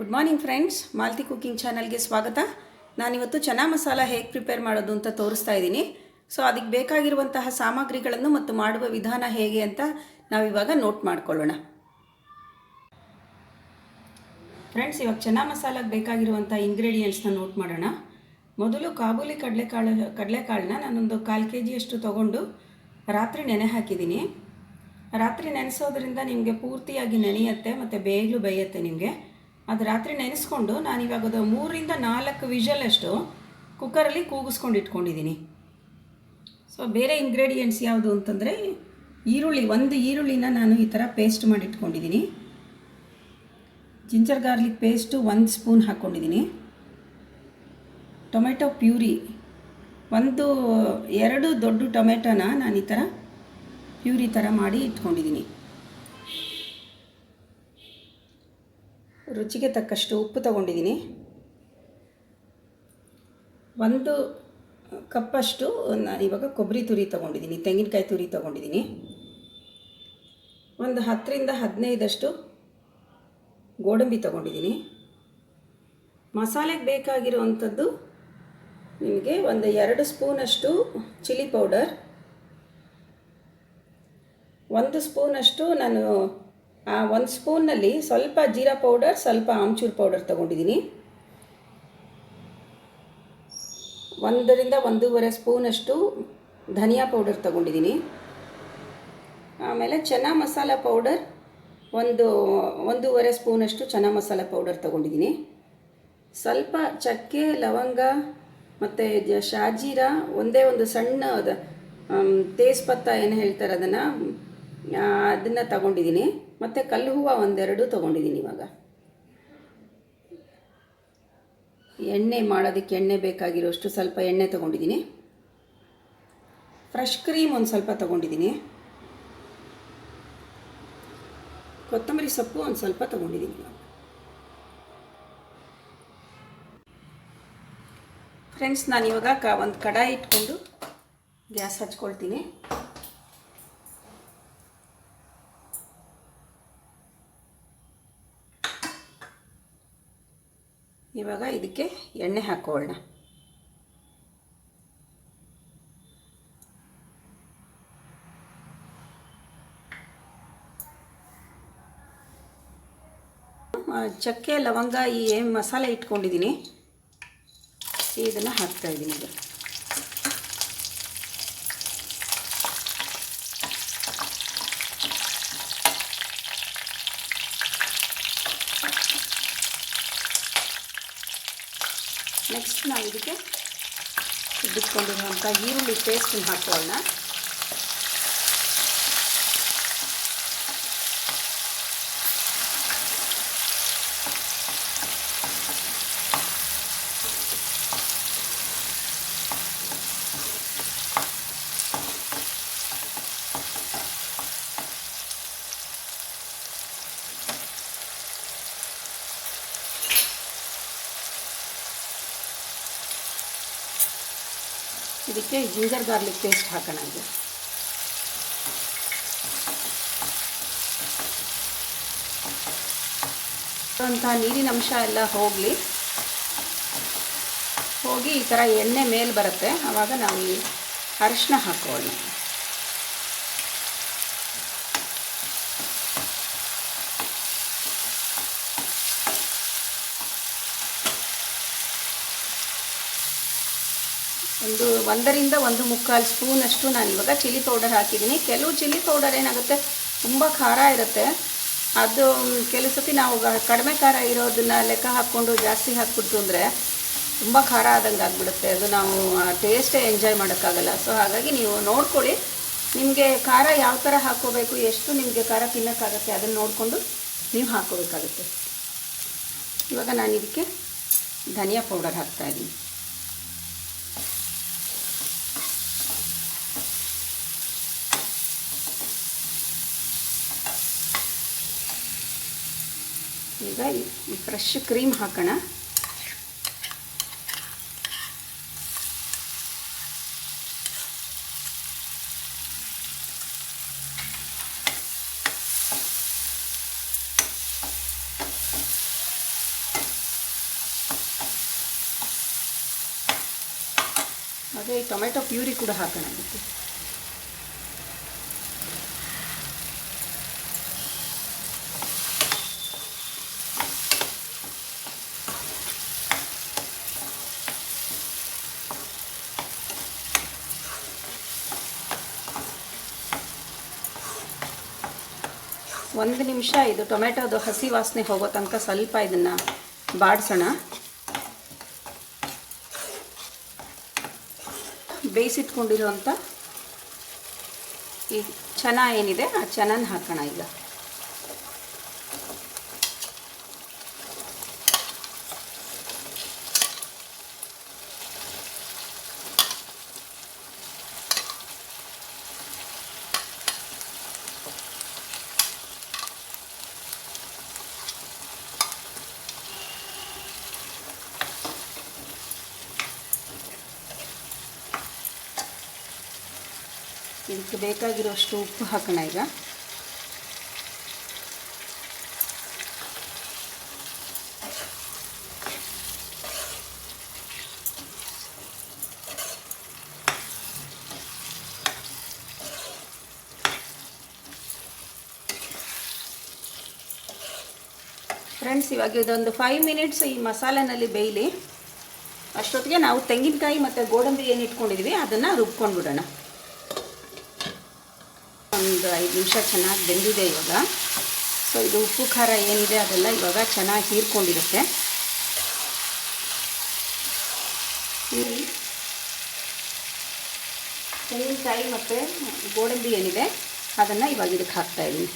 Good morning friends Malti cooking ಚಾನಲ್ಗೆ ಸ್ವಾಗತ. ನಾನಿವತ್ತು ಚನಾ ಮಸಾಲ ಹೇಗೆ ಪ್ರಿಪೇರ್ ಮಾಡೋದು ಅಂತ ತೋರಿಸ್ತಾ ಇದ್ದೀನಿ. ಸೊ ಅದಕ್ಕೆ ಬೇಕಾಗಿರುವಂತಹ ಸಾಮಗ್ರಿಗಳನ್ನು ಮತ್ತು ಮಾಡುವ ವಿಧಾನ ಹೇಗೆ ಅಂತ ನಾವಿವಾಗ ನೋಟ್ ಮಾಡ್ಕೊಳ್ಳೋಣ. ಫ್ರೆಂಡ್ಸ್ ಇವಾಗ ಚನಾ ಮಸಾಲಕ್ಕೆ ಬೇಕಾಗಿರುವಂಥ ಇಂಗ್ರೀಡಿಯೆಂಟ್ಸ್ನ ನೋಟ್ ಮಾಡೋಣ. ಮೊದಲು ಕಾಬೂಲಿ ಕಡಲೆಕಾಳು, ಕಡಲೆಕಾಳನ್ನ ನಾನೊಂದು ಕಾಲು ಕೆ ಜಿಯಷ್ಟು ತೊಗೊಂಡು ರಾತ್ರಿ ನೆನೆ ಹಾಕಿದ್ದೀನಿ. ರಾತ್ರಿ ನೆನೆಸೋದ್ರಿಂದ ನಿಮಗೆ ಪೂರ್ತಿಯಾಗಿ ನೆನೆಯುತ್ತೆ ಮತ್ತು ಬೇಗಲೂ ಬೇಯುತ್ತೆ ನಿಮಗೆ. ಅದು ರಾತ್ರಿ ನೆನೆಸ್ಕೊಂಡು ನಾನು ಇವಾಗ ಅದು ಮೂರಿಂದ ನಾಲ್ಕು ವಿಷಲಷ್ಟು ಕುಕ್ಕರಲ್ಲಿ ಕೂಗಿಸ್ಕೊಂಡು ಇಟ್ಕೊಂಡಿದ್ದೀನಿ. ಸೊ ಬೇರೆ ಇಂಗ್ರೀಡಿಯೆಂಟ್ಸ್ ಯಾವುದು ಅಂತಂದರೆ ಈರುಳ್ಳಿ, ಒಂದು ಈರುಳ್ಳಿನ ನಾನು ಈ ಥರ ಪೇಸ್ಟ್ ಮಾಡಿ ಇಟ್ಕೊಂಡಿದ್ದೀನಿ. ಜಿಂಜರ್ ಗಾರ್ಲಿಕ್ ಪೇಸ್ಟು ಒಂದು ಸ್ಪೂನ್ ಹಾಕ್ಕೊಂಡಿದ್ದೀನಿ ಟೊಮೆಟೊ ಪ್ಯೂರಿ ಒಂದು, ಎರಡು ದೊಡ್ಡ ಟೊಮೆಟೊನ ನಾನು ಈ ಥರ ಪ್ಯೂರಿ ಥರ ಮಾಡಿ ಇಟ್ಕೊಂಡಿದ್ದೀನಿ. ರುಚಿಗೆ ತಕ್ಕಷ್ಟು ಉಪ್ಪು ತಗೊಂಡಿದ್ದೀನಿ. ಒಂದು ಕಪ್ಪಷ್ಟು ನಾನು ಇವಾಗ ಕೊಬ್ಬರಿ ತುರಿ ತೊಗೊಂಡಿದ್ದೀನಿ, ತೆಂಗಿನಕಾಯಿ ತುರಿ ತೊಗೊಂಡಿದ್ದೀನಿ. ಒಂದು ಹತ್ತರಿಂದ ಹದಿನೈದಷ್ಟು ಗೋಡಂಬಿ ತೊಗೊಂಡಿದ್ದೀನಿ. ಮಸಾಲೆಗೆ ಬೇಕಾಗಿರುವಂಥದ್ದು ನಿಮಗೆ ಒಂದು ಎರಡು ಸ್ಪೂನಷ್ಟು ಚಿಲ್ಲಿ ಪೌಡರ್, ಒಂದು ಸ್ಪೂನಷ್ಟು ನಾನು ಒಂದು ಸ್ಪೂನಲ್ಲಿ ಸ್ವಲ್ಪ ಜೀರಾ ಪೌಡರ್, ಸ್ವಲ್ಪ ಆಮ್ಚೂರ್ ಪೌಡರ್ ತೊಗೊಂಡಿದ್ದೀನಿ. ಒಂದರಿಂದ ಒಂದೂವರೆ ಸ್ಪೂನಷ್ಟು ಧನಿಯಾ ಪೌಡರ್ ತೊಗೊಂಡಿದ್ದೀನಿ. ಆಮೇಲೆ ಚನಾ ಮಸಾಲ ಪೌಡರ್, ಒಂದು, ಒಂದೂವರೆ ಸ್ಪೂನಷ್ಟು ಚನಾ ಮಸಾಲ ಪೌಡರ್ ತೊಗೊಂಡಿದ್ದೀನಿ. ಸ್ವಲ್ಪ ಚಕ್ಕೆ, ಲವಂಗ ಮತ್ತು ಶಾಜೀರಾ, ಒಂದೇ ಒಂದು ಸಣ್ಣ ತೇಜ್ಪತ್ತ ಏನು ಹೇಳ್ತಾರೆ ಅದನ್ನು ಅದನ್ನು ತಗೊಂಡಿದ್ದೀನಿ. ಮತ್ತು ಕಲ್ಲು ಹೂವು ಒಂದೆರಡು ತೊಗೊಂಡಿದ್ದೀನಿ ಇವಾಗ. ಎಣ್ಣೆ ಮಾಡೋದಕ್ಕೆ ಎಣ್ಣೆ ಬೇಕಾಗಿರೋಷ್ಟು ಸ್ವಲ್ಪ ಎಣ್ಣೆ ತೊಗೊಂಡಿದ್ದೀನಿ. ಫ್ರೆಶ್ ಕ್ರೀಮ್ ಒಂದು ಸ್ವಲ್ಪ ತೊಗೊಂಡಿದ್ದೀನಿ. ಕೊತ್ತಂಬರಿ ಸೊಪ್ಪು ಒಂದು ಸ್ವಲ್ಪ ತೊಗೊಂಡಿದ್ದೀನಿ ಫ್ರೆಂಡ್ಸ್ ನಾನು ಇವಾಗ ಒಂದು ಕಡಾಯಿ ಇಟ್ಕೊಂಡು ಗ್ಯಾಸ್ ಹಚ್ಕೊಳ್ತೀನಿ. ಇವಾಗ ಇದಕ್ಕೆ ಎಣ್ಣೆ ಹಾಕೊಳ್ಳೋಣ ಚಕ್ಕೆ ಲವಂಗ ಈ ಮಸಾಲೆ ಇಟ್ಕೊಂಡಿದ್ದೀನಿ. ಇದನ್ನು ಹಾಕ್ತಾಯಿದ್ದೀನಿ ಈಗ ನೆಕ್ಸ್ಟ್ ನಾವು ಇದಕ್ಕೆ ಬಿಟ್ಕೊಂಡಿರುವಂಥ ಈರುಳ್ಳಿ ಪೇಸ್ಟನ್ನು ಹಾಕೊಳ್ಳೋಣ ಇದಕ್ಕೆ ಜಿಂಜರ್ ಗಾರ್ಲಿಕ್ ಪೇಸ್ಟ್ ಹಾಕೋಣ ಇದು. ಅಂತ ನೀರಿನ ಅಂಶ ಎಲ್ಲ ಹೋಗಲಿ. ಹೋಗಿ ಈ ಥರ ಎಣ್ಣೆ ಮೇಲೆ ಬರುತ್ತೆ. ಆವಾಗ ನಾವು ಈ ಅರಿಶಿನ ಹಾಕೊಳ್ಳೋಣ ಒಂದು ಒಂದರಿಂದ ಒಂದು ಮುಕ್ಕಾಲು ಸ್ಪೂನಷ್ಟು ನಾನು ಇವಾಗ ಚಿಲ್ಲಿ ಪೌಡರ್ ಹಾಕಿದ್ದೀನಿ. ಕೆಲವು ಚಿಲ್ಲಿ ಪೌಡರ್ ಏನಾಗುತ್ತೆ, ತುಂಬ ಖಾರ ಇರುತ್ತೆ. ಅದು ಕೆಲವು ಸತಿ ನಾವು ಕಡಿಮೆ ಖಾರ ಇರೋದನ್ನ ಲೆಕ್ಕ ಹಾಕ್ಕೊಂಡು ಜಾಸ್ತಿ ಹಾಕ್ಬಿಡ್ತು ಅಂದರೆ ತುಂಬ ಖಾರ ಆದಂಗೆ ಆಗಿಬಿಡುತ್ತೆ. ಅದು ನಾವು ಟೇಸ್ಟೇ ಎಂಜಾಯ್ ಮಾಡೋಕ್ಕಾಗಲ್ಲ. ಸೊ ಹಾಗಾಗಿ ನೀವು ನೋಡ್ಕೊಳ್ಳಿ. ನಿಮಗೆ ಖಾರ ಯಾವ ಥರ ಹಾಕ್ಕೋಬೇಕು, ಎಷ್ಟು ನಿಮಗೆ ಖಾರ ತಿನ್ನೋಕ್ಕಾಗತ್ತೆ ಅದನ್ನು ನೋಡಿಕೊಂಡು ನೀವು ಹಾಕ್ಕೋಬೇಕಾಗುತ್ತೆ. ಇವಾಗ ನಾನು ಇದಕ್ಕೆ ಧನಿಯಾ ಪೌಡರ್ ಹಾಕ್ತಾಯಿದ್ದೀನಿ फ्रेश क्रीम हाकोण टमेटो प्यूरी कूड़ा हाकण ಒಂದು ನಿಮಿಷ, ಇದು ಟೊಮೆಟೊದು ಹಸಿ ವಾಸನೆ ಹೋಗೋ ತನಕ ಸ್ವಲ್ಪ ಇದನ್ನು ಬಾಡಿಸೋಣ. ಬೇಯಿಸಿಟ್ಕೊಂಡಿರುವಂಥ ಈ ಚೆನ್ನ ಏನಿದೆ, ಆ ಚೆನ್ನಾಗಿ ಹಾಕೋಣ ಈಗ. ಇದಕ್ಕೆ ಬೇಕಾಗಿರೋಷ್ಟು ಉಪ್ಪು ಹಾಕೋಣ ಈಗ. ಫ್ರೆಂಡ್ಸ್, ಇವಾಗ ಇದೊಂದು ಫೈವ್ ಮಿನಿಟ್ಸ್ ಈ ಮಸಾಲೆನಲ್ಲಿ ಬೇಯಲಿ. ಅಷ್ಟೊತ್ತಿಗೆ ನಾವು ತೆಂಗಿನಕಾಯಿ ಮತ್ತು ಗೋಡಂಬಿ ಏನು ಇಟ್ಕೊಂಡಿದ್ವಿ, ಅದನ್ನು ರುಬ್ಕೊಂಡು ಬಿಡೋಣ ಒಂದು ಐದು ನಿಮಿಷ ಚೆನ್ನಾಗಿ ಬೆಂದಿದೆ ಇವಾಗ. ಸೊ ಇದು ಉಪ್ಪು, ಖಾರ ಏನಿದೆ ಅದೆಲ್ಲ ಇವಾಗ ಚೆನ್ನಾಗಿ ಹೀರ್ಕೊಂಡಿರುತ್ತೆ. ಹೀರಿ. ತೆಂಗಿನಕಾಯಿ ಮತ್ತು ಗೋಡಂಬಿ ಏನಿದೆ, ಅದನ್ನು ಇವಾಗ ಇದಕ್ಕೆ ಹಾಕ್ತಾಯಿದ್ದೀನಿ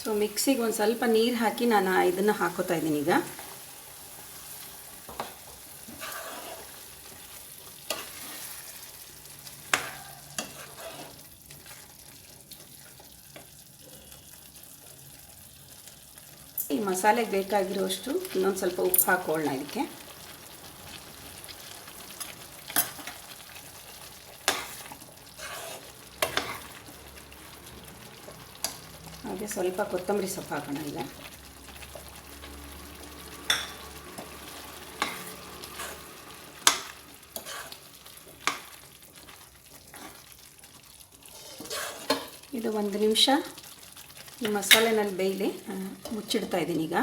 ಸೊ ಮಿಕ್ಸಿಗೆ ಒಂದು ಸ್ವಲ್ಪ ನೀರು ಹಾಕಿ ನಾನು ಇದನ್ನು ಹಾಕೋತಾ ಇದ್ದೀನಿ ಈಗ. ಈ ಮಸಾಲೆಗೆ ಬೇಕಾಗಿರೋಷ್ಟು ಇನ್ನೊಂದು ಸ್ವಲ್ಪ ಉಪ್ಪು ಹಾಕೊಳ್ಳೋಣ ಇದಕ್ಕೆ. ಸ್ವಲ್ಪ ಕೊತ್ತಂಬರಿ ಸೊಪ್ಪು ಹಾಕೋಣ ಈಗ. ಇದು ಒಂದು ನಿಮಿಷ. ಈ ಮಸಾಲೆನಲ್ಲಿ ಬೇಯಲಿ ಮುಚ್ಚಿಡ್ತಾ ಇದ್ದೀನಿ ಈಗ.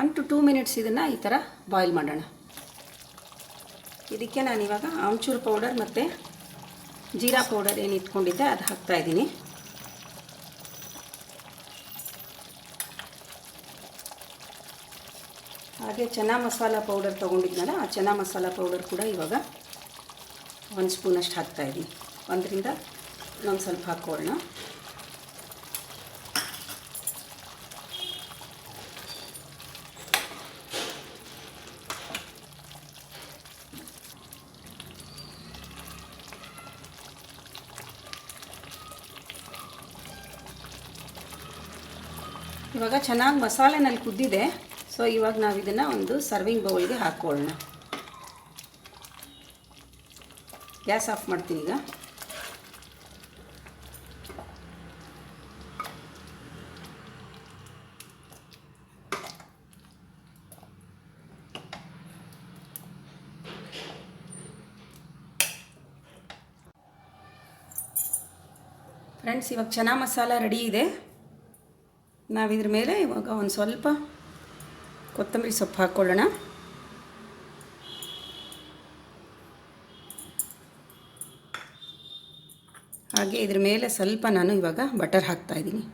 ಒನ್ ಟು ಟೂ ಮಿನಿಟ್ಸ್ ಇದನ್ನು ಈ ಥರ ಬಾಯ್ಲ್ ಮಾಡೋಣ. ಇದಕ್ಕೆ ನಾನು ಇವಾಗ ಆಮ್ಚೂರು ಪೌಡರ್ ಮತ್ತು ಜೀರಾ ಪೌಡರ್ ಏನು ಇಟ್ಕೊಂಡಿದ್ದೆ, ಅದು ಹಾಕ್ತಾಯಿದ್ದೀನಿ ಹಾಗೆ ಚೆನ್ನ ಮಸಾಲ ಪೌಡರ್ ತೊಗೊಂಡಿದ್ನಲ್ಲ, ಆ ಚೆನ್ನ ಮಸಾಲ ಪೌಡರ್ ಕೂಡ ಇವಾಗ ಒಂದು ಸ್ಪೂನಷ್ಟು ಹಾಕ್ತಾಯಿದ್ದೀನಿ ಒಂದರಿಂದ ಇನ್ನೊಂದು ಸ್ವಲ್ಪ ಹಾಕ್ಕೊಳ್ಳೋಣ ಇವಾಗ ಚೆನ್ನಾಗಿ ಮಸಾಲೆನಲ್ಲಿ ಕುದ್ದಿದೆ. ಸೊ ಇವಾಗ ನಾವು ಇದನ್ನು ಒಂದು ಸರ್ವಿಂಗ್ ಬೌಲ್ಗೆ ಹಾಕ್ಕೊಳ್ಳೋಣ ಗ್ಯಾಸ್ ಆಫ್ ಮಾಡ್ತೀನಿ ಈಗ. ಫ್ರೆಂಡ್ಸ್ ಇವಾಗ ಚೆನ್ನಾಗಿ ಮಸಾಲ ರೆಡಿ ಇದೆ. ನಾವಿದ್ರ ಮೇಲೆ ಇವಾಗ ಒಂದು ಸ್ವಲ್ಪ ಕೊತ್ತಂಬರಿ ಸೊಪ್ಪು ಹಾಕ್ಕೊಳ್ಳೋಣ. ಹಾಗೆ ಇದ್ರ ಮೇಲೆ ಸ್ವಲ್ಪ ನಾನು ಇವಾಗ ಬಟರ್ ಹಾಕ್ತಾ ಇದ್ದೀನಿ.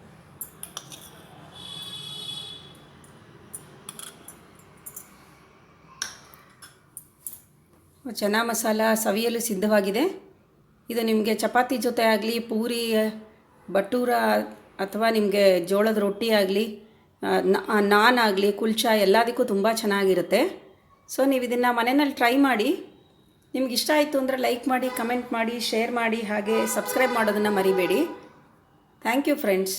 ಚೆನ್ನ ಮಸಾಲ ಸವಿಯಲು ಸಿದ್ಧವಾಗಿದೆ. ಇದು ನಿಮಗೆ ಚಪಾತಿ ಜೊತೆ ಆಗಲಿ, ಪೂರಿ, ಬಟೂರ ಅಥವಾ ನಿಮಗೆ ಜೋಳದ ರೊಟ್ಟಿ ಆಗಲಿ ನಾನ್ ಆಗಲಿ, ಕುಲ್ಚಾ ಎಲ್ಲದಕ್ಕೂ ತುಂಬ ಚೆನ್ನಾಗಿರುತ್ತೆ. ಸೊ ನೀವು ಇದನ್ನು ಮನೆಯಲ್ಲಿ ಟ್ರೈ ಮಾಡಿ. ನಿಮ್ಗೆ ಇಷ್ಟ ಆಯಿತು ಅಂದರೆ ಲೈಕ್ ಮಾಡಿ ಕಮೆಂಟ್ ಮಾಡಿ ಶೇರ್ ಮಾಡಿ, ಹಾಗೆ ಸಬ್ಸ್ಕ್ರೈಬ್ ಮಾಡೋದನ್ನು ಮರಿಬೇಡಿ. Thank you friends